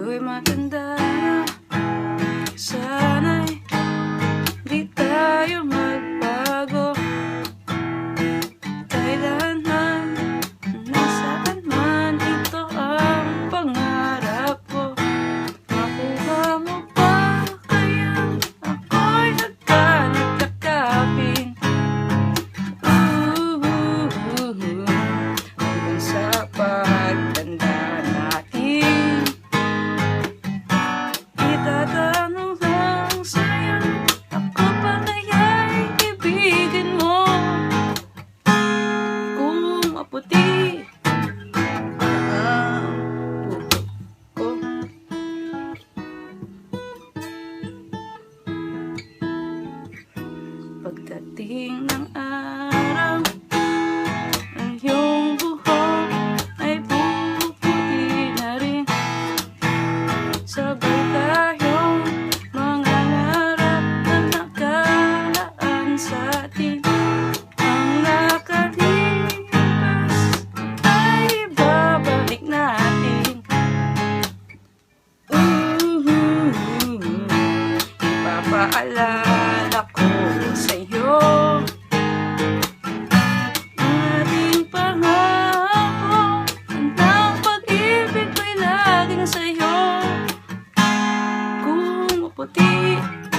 Ako'y maganda Pagdating ng araw Ang iyong buhok ay puputi na rin. Sabay tayong mga narap na nakalaan sa atin Ang nakalipas ay babalik natin Ooh, ipapaalala 我滴